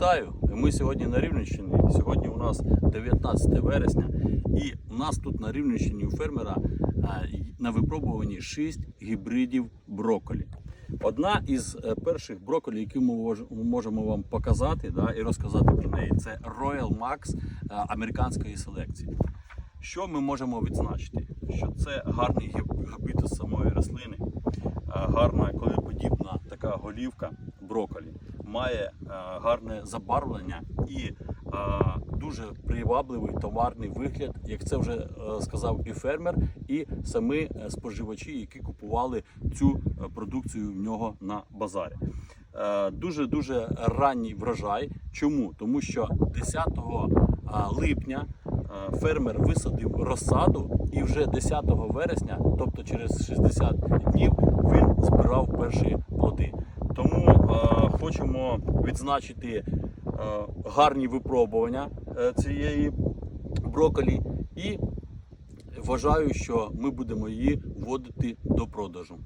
Вітаю! Ми сьогодні на Рівненщині. Сьогодні у нас 19 вересня, і у нас тут на Рівненщині у фермера на випробуванні 6 гібридів брокколі. Одна із е, перших брокколі, які ми можемо вам показати да, і розказати про неї, це Royal Max е, американської селекції. Що ми можемо відзначити? Що це гарний габітус самої рослини, е, гарна колеподібна така голівка брокколі, має е, гарне забарвлення і е, дуже привабливий товарний вигляд, як це вже е, сказав і фермер, і самі споживачі, які купували цю продукцію в нього на базарі. Дуже дуже ранній врожай. Чому? Тому що 10 е, липня фермер висадив розсаду, і вже 10 вересня, тобто через 60 днів, він збирав е, хочемо відзначити е, гарні випробування е, цієї брокколі і вважаю, що ми будемо її вводити до продажу.